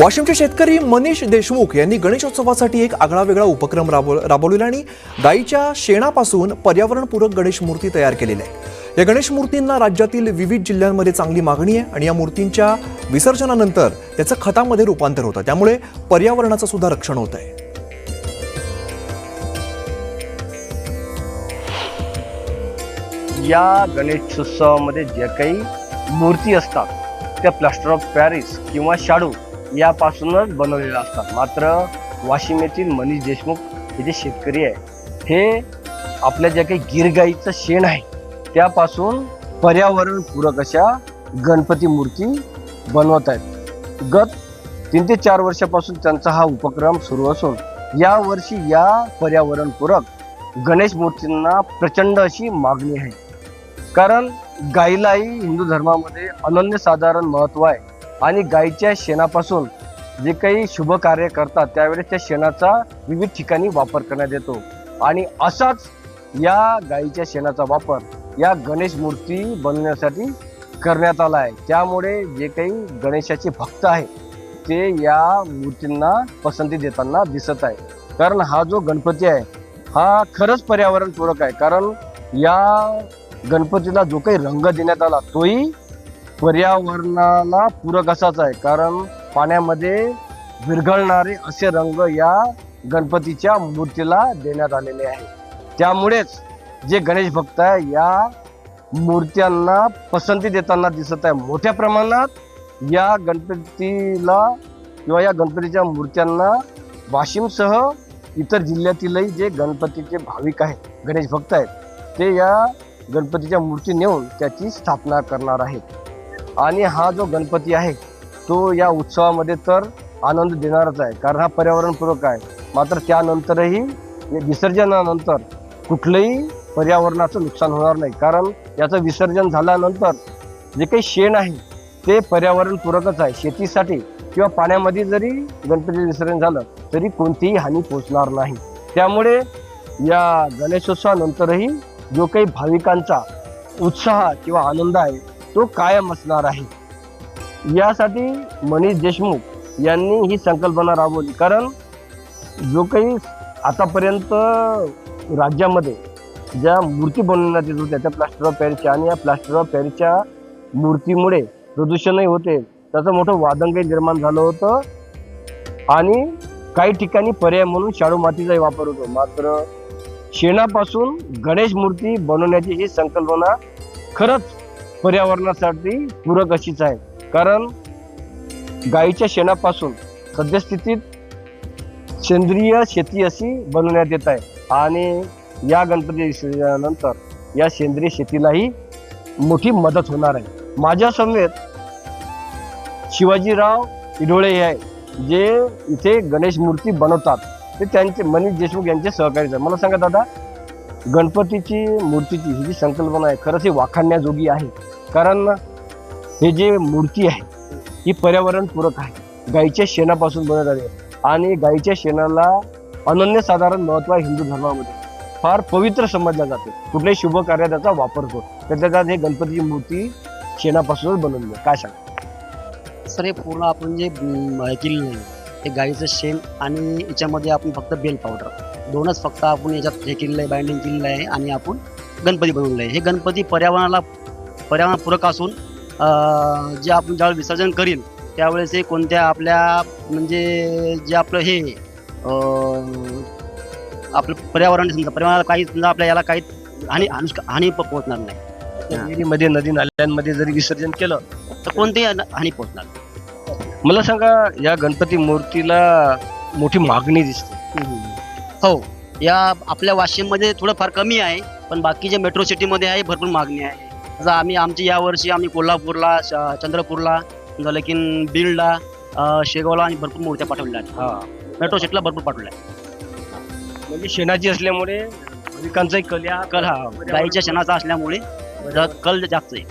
वाशिमचे शेतकरी मनीष देशमुख यांनी गणेशोत्सवासाठी एक आगळा वेगळा उपक्रम राबव राबवलेला आणि गाईच्या शेणापासून पर्यावरणपूरक गणेश मूर्ती तयार केलेल्या आहे. या गणेश मूर्तींना राज्यातील विविध जिल्ह्यांमध्ये चांगली मागणी आहे आणि या मूर्तींच्या विसर्जनानंतर त्याचं खतामध्ये रूपांतर होतं. त्यामुळे पर्यावरणाचं सुद्धा रक्षण होत आहे या गणेशोत्सवामध्ये ज्या काही मूर्ती असतात त्या प्लास्टर ऑफ पॅरिस किंवा शाडू यापासूनच बनवलेल्या असतात. मात्र वाशिम येथील मनीष देशमुख हे जे शेतकरी आहे हे आपल्या ज्या काही गिरगाईचं शेण आहे त्यापासून पर्यावरणपूरक अशा गणपती मूर्ती बनवत आहेत. गत तीन ते चार वर्षापासून त्यांचा हा उपक्रम सुरू असून यावर्षी या पर्यावरणपूरक गणेश मूर्तींना प्रचंड अशी मागणी आहे. कारण गाईलाही हिंदू धर्मामध्ये अनन्यसाधारण महत्त्व आहे. आणि गाईच्या शेणापासून जे काही शुभ कार्य करतात त्यावेळेस त्या शेणाचा विविध ठिकाणी वापर करण्यात येतो. आणि असाच या गाईच्या शेणाचा वापर या गणेश मूर्ती बनवण्यासाठी करण्यात आला आहे. त्यामुळे जे काही गणेशाचे भक्त आहेत ते या मूर्तींना पसंती देताना दिसत आहे. कारण हा जो गणपती आहे हा खरंच पर्यावरणपूरक आहे. कारण या गणपतीला जो काही रंग देण्यात आला तोही पर्यावरणाला पूरक असाच आहे. कारण पाण्यामध्ये विरघळणारे असे रंग या गणपतीच्या मूर्तीला देण्यात आलेले आहे. त्यामुळेच जे गणेश भक्त आहे या मूर्त्यांना पसंती देताना दिसत आहे. मोठ्या प्रमाणात या गणपतीला किंवा या गणपतीच्या मूर्त्यांना वाशिमसह इतर जिल्ह्यातीलही जे गणपतीचे भाविक आहेत गणेश भक्त आहेत ते या गणपतीच्या मूर्ती नेऊन त्याची स्थापना करणार आहेत. आणि हा जो गणपती आहे तो या उत्सवामध्ये तर आनंद देणारच आहे. कारण हा पर्यावरणपूरक आहे. मात्र त्यानंतरही या विसर्जनानंतर कुठलंही पर्यावरणाचं नुकसान होणार नाही. कारण याचं विसर्जन झाल्यानंतर जे काही शेण आहे ते पर्यावरणपूरकच आहे. शेतीसाठी किंवा पाण्यामध्ये जरी गणपतीचं विसर्जन झालं तरी कोणतीही हानी पोचणार नाही. त्यामुळे या गणेशोत्सवानंतरही जो काही भाविकांचा उत्साह किंवा आनंद आहे तो कायम असणार आहे. यासाठी मनीष देशमुख यांनी ही संकल्पना राबवली. कारण जो काही आतापर्यंत राज्यामध्ये ज्या मूर्ती बनवण्यात येत होत्या त्या प्लास्टर ऑफ पॅरिसच्या आणि या प्लास्टर ऑफ पॅरिसच्या मूर्तीमुळे प्रदूषणही होते. त्याचं मोठं वादंगही निर्माण झालं होतं. आणि काही ठिकाणी पर्याय म्हणून शाडू मातीचाही वापर होतो. मात्र शेणापासून गणेश मूर्ती बनवण्याची ही संकल्पना खरंच पर्यावरणासाठी पूरक अशीच आहे. कारण गाईच्या शेणापासून सद्यस्थितीत सेंद्रिय शेती अशी बनवण्यात येत आहे. आणि या गणपती विसर्जनानंतर या सेंद्रिय शेतीलाही मोठी मदत होणार आहे. माझ्या समेत शिवाजीराव इडोळे हे आहे जे इथे गणेश मूर्ती बनवतात. ते त्यांचे मनीष देशमुख यांचे सहकारीच आहे मला सांगा दादा गणपतीची मूर्तीची ही जी संकल्पना आहे खरंच ही वाखाणण्याजोगी आहे. कारण हे जे मूर्ती आहे ही पर्यावरणपूरक आहे. गाईच्या शेणापासून बनवत आहे. आणि गाईच्या शेणाला अनन्यसाधारण महत्त्व आहे हिंदू धर्मामध्ये. फार पवित्र समजल्या जाते. कुठल्याही शुभ कार्यात त्याचा वापर होतो तर त्याच्यात हे गणपतीची मूर्ती शेणापासूनच बनवली आहे. काय सांग सर हे पूर्ण आपण जे म, हे केलेलं आहे ते गाईचं शेण आणि याच्यामध्ये आपण फक्त बेल पावडर. दोनच फक्त आपण याच्यात हे केलेलं आहे बाइंडिंग केलेलं आहे आणि आपण गणपती बनवलेलं आहे. हे गणपती पर्यावरणाला पर्यावरणपूरक असून जे आपण ज्यावेळेस विसर्जन करील त्यावेळेस हे कोणत्या आपल्या म्हणजे जे आपलं हे आपलं पर्यावरण समजा पर्यावरणाला काही समजा आपल्या याला काही हानी हानी पोहोचणार नाही. विहिरीमध्ये नदी नाल्यांमध्ये जरी विसर्जन केलं तर कोणतीही हानी- पोहोचणार. मला सांगा या गणपती मूर्तीला मोठी मागणी दिसते. हो या आपल्या वाशिममध्ये थोडं फार कमी आहे पण बाकीच्या मेट्रो सिटीमध्ये आहे भरपूर मागणी आहे. जसं आम्ही आमची यावर्षी आम्ही कोल्हापूरला श- चंद्रपूरला झालं की बीडला अं, शेगावला आणि भरपूर मूर्त्या पाठवल्या आहेत. हा. मेट्रो सिटीला भरपूर पाठवल्या आहेत. म्हणजे शेणाची असल्यामुळे भाविकांचाही कल्या कल हा गाईच्या शेणाचा असल्यामुळे जरा कल जास्त आहे.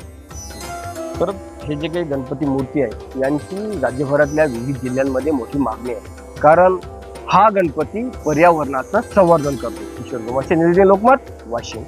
हे जे काही गणपती मूर्ती आहे यांची राज्यभरातल्या विविध जिल्ह्यांमध्ये मोठी मागणी आहे. कारण हा गणपती पर्यावरणाचं संवर्धन करतो. किशोर गोमाचे निर्णय लोकमत वाशिम.